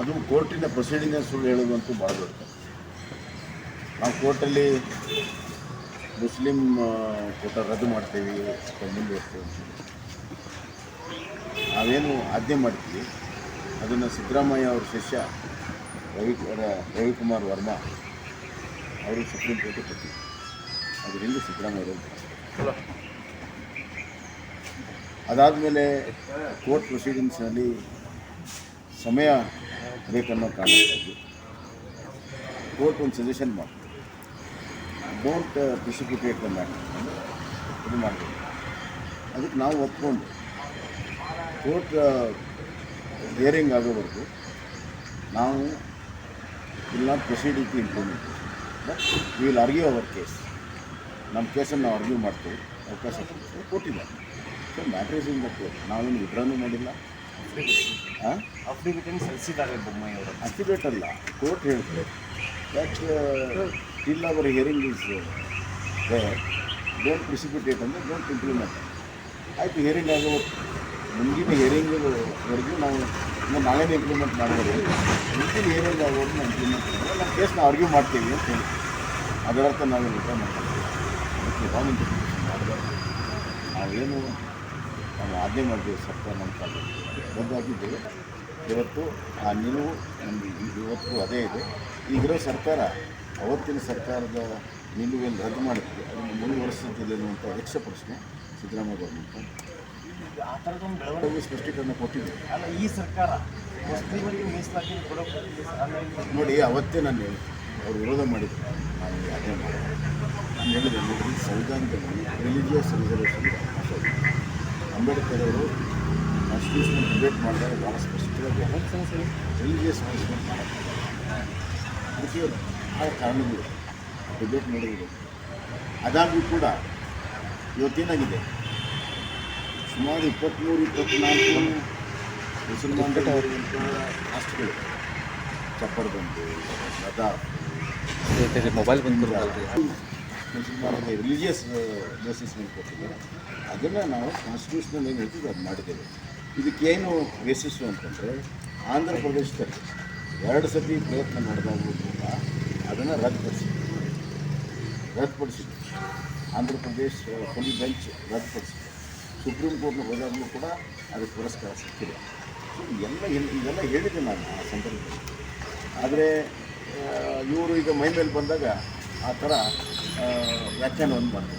ಅದು ಕೋರ್ಟಿನ ಪ್ರೊಸೀಡಿಂಗ್ ಸುಳ್ಳು ಹೇಳೋದಂತೂ ಭಾಳ ದೊಡ್ಡ. ನಾವು ಕೋರ್ಟಲ್ಲಿ ಮುಸ್ಲಿಂ ಕೋಟ ರದ್ದು ಮಾಡ್ತೀವಿ ಮುಂದೆ ಮುಂದುವರ್ತೀವಿ ಅಂತ. ನಾವೇನು ಆಜ್ಞೆ ಮಾಡ್ತೀವಿ ಅದನ್ನು ಸಿದ್ದರಾಮಯ್ಯ ಅವರ ಶಿಷ್ಯ ರವಿ ರವಿಕುಮಾರ್ ವರ್ಮಾ ಅವರು ಸುಪ್ರೀಂ ಕೋರ್ಟಿಗೆ ಕೊಟ್ಟಿದ್ದರು ಅದರಿಂದ ಸಿದ್ದರಾಮಯ್ಯ ಅದಾದಮೇಲೆ ಕೋರ್ಟ್ ಪ್ರೊಸೀಡಿಂಗ್ಸ್ನಲ್ಲಿ ಸಮಯ ಬೇಕನ್ನೋ ಕಾರಣಕ್ಕಾಗಿ ಕೋರ್ಟ್ ಒಂದು ಸಜೆಷನ್ ಮಾಡ್ತೀವಿ ಬೋಟ್ ಪ್ರಿಸಿಕ್ಯೂಟೇಟ್ ಮ್ಯಾಟರ್ ಇದು ಮಾಡ್ತೀವಿ ಅದಕ್ಕೆ ನಾವು ಒಪ್ಕೊಂಡು ಕೋರ್ಟ್ ಹಿಯರಿಂಗ್ ಆಗೋವರೆಗೂ ನಾವು ಇಲ್ಲ proceeding implementation but will argue our case ನಮ್ಮ ಕೇಸನ್ನು ನಾವು ಅರ್ಗ್ಯೂ ಮಾಡ್ತೀವಿ. ಅವಕಾಶ ಕೊಟ್ಟಿಲ್ಲ ಸೊ ಮ್ಯಾಟ್ರೀಸಿಂದ ಕೋರ್ಟ್ ನಾವೇನು ವಿಡ್ರಾನು ಮಾಡಿಲ್ಲ. ಅಫಿಡವಿಟನ್ನು ಸಲ್ಲಿಸಿದ್ದಾರೆ ಬೊಮ್ಮಾಯಿ ಅವರು. ಅಫಿಡೇಟ್ ಅಲ್ಲ ಕೋರ್ಟ್ ಹೇಳ್ತಾರೆ. That till our hearing is don't precipitate ಅಂದರೆ ಡೋಂಟ್ ಇಂಪ್ಲಿಮೆಂಟ್ ಆಯಿತು ಹಿಯರಿಂಗ್ ಆಗೋ ಮುಂದಿನ ಹಿಯರಿಂಗ್ವರೆಗೂ ನಾವು ಇನ್ನು ನಾಳೆನೇ ಇಂಪ್ಲಿಮೆಂಟ್ ಮಾಡ್ಬೋದು. ಮುಂದಿನ ಹಿಯರಿಂಗ್ ಆಗೋದು ನಾವು ಇಂಪ್ಲಿಮೆಂಟ್ ಮಾಡಿದ್ರೆ ನಮ್ಮ ಕೇಸ್ನ ಆರ್ಗ್ಯೂ ಮಾಡ್ತೀವಿ ಅಂತ ಹೇಳಿ. ಅದರರ್ಥ ನಾವು ರಿಟರ್ನ್ ಮಾಡ್ತೀವಿ. ಅದಕ್ಕೆ ರಾಂಗ್ ಮಾಡಬಾರ್ದು. ನಾವೇನು ನಾವು ಆಜ್ಞೆ ಮಾಡಿದ್ದೇವೆ ಸರ್ಕಾರ ನಮ್ಮ ಕಾಲದಲ್ಲಿ ಬದಲಾಗಿದ್ದೇವೆ ಇವತ್ತು ಆ ನಿಲುವು ನಮಗೆ ಇವತ್ತು ಅದೇ ಇದೆ. ಈಗಿರೋ ಸರ್ಕಾರ ಅವತ್ತಿನ ಸರ್ಕಾರದ ನಿಲುವೇನು ರದ್ದು ಮಾಡುತ್ತೆ ಅದನ್ನು ಮುಂದುವರಿಸುತ್ತದೆ ಅನ್ನುವಂಥ ಯಕ್ಷ ಪ್ರಶ್ನೆ ಸಿದ್ದರಾಮಯ್ಯ ಗೌರ್ಮೆಂಟ್ ಆ ಥರದೊಂದು ಬೆಳವಣಿಗೆ ಸ್ಪಷ್ಟೀಕರಣ ಕೊಟ್ಟಿದೆ. ಅಲ್ಲ ಈ ಸರ್ಕಾರ ಮುಸ್ಲಿಮರಿಗೆ ಮೀಸಲಾತಿ ಕೊಡೋಕೆ ಅಂದ್ರೆ ನೋಡಿ ಅವತ್ತೇ ನಾನು ಅವರು ಅವ್ರು ವಿರೋಧ ಮಾಡಿದ್ರು. ನಾನು ಅದೇ ಮಾಡಿದೆ. ನಾನು ಹೇಳಿದೆ ನೋಡಿ ಸಂವಿಧಾನದಲ್ಲಿ ರಿಲಿಜಿಯಸ್ ರಿಸರ್ವೇಷನ್ ಕಾನ್ಸ್ಟಿಟ್ಯೂಷನ್ ಡಿಬೇಟ್ ಮಾಡಿದಾಗ ಭಾಳ ಸ್ಪಷ್ಟವಾಗಿ ರಿಲಿಜಿಯಸ್ ಮ್ಯಾನೇಜ್ಮೆಂಟ್ ಮಾಡೋದು ಅದಕ್ಕೆ ಭಾಳ ಕಾರಣಗಳು ಡಿಬೇಟ್ ಮಾಡಿದ್ರು ಅದಾಗ್ಯೂ ಕೂಡ ಇವತ್ತೇನಾಗಿದೆ ಸುಮಾರು ಇಪ್ಪತ್ತ್ಮೂರು ಇಪ್ಪತ್ತ್ನಾಲ್ಕು ಮುಸಲ್ಮಾನರಿರುವಂಥ ರಾಷ್ಟ್ರಗಳು ಚಪ್ಪರ್ಬಂದು ಲದಾಖ್ ಮೊಬೈಲ್ ಬಂದು ಮುಸಲ್ಮಾನರಿಗೆ ರಿಲಿಜಿಯಸ್ ಬೇಸಿಸ್ ಮೇಲೆ ಕೊಟ್ಟಿದ್ದಾರೆ ಅದನ್ನು ನಾವು ಕಾನ್ಸ್ಟಿಟ್ಯೂಷನಲ್ ಏನು ಹೇಳ್ತೀವಿ, ಅದು ಮಾಡಿದ್ದೇವೆ. ಇದಕ್ಕೇನು ಯಶಸ್ಸು ಅಂತಂದರೆ ಆಂಧ್ರ ಪ್ರದೇಶದಲ್ಲಿ ಎರಡು ಸತಿ ಪ್ರಯತ್ನ ಮಾಡಿದಾಗಲೂ ಕೂಡ ಅದನ್ನು ರದ್ದುಪಡಿಸಿದೆ ರದ್ದುಪಡಿಸಿದೆ Andhra Pradesh full bench ರದ್ದುಪಡಿಸಿದೆ supreme ಕೋರ್ಟ್ನ ಹೋದಾಗಲೂ ಕೂಡ ಅದಕ್ಕೆ ಪುರಸ್ಕಾರ ಸಿಕ್ಕಿದೆ ಸೊ, ಎಲ್ಲ ಎಲ್- ಇದೆಲ್ಲ ಹೇಳಿದೆ ನಾನು ಆ ಸಂದರ್ಭದಲ್ಲಿ. ಆದರೆ ಇವರು ಈಗ ಮೈ ಮೇಲೆ ಬಂದಾಗ ಆ ಥರ ವ್ಯಾಖ್ಯಾನವನ್ನು ಮಾಡ್ತಾರೆ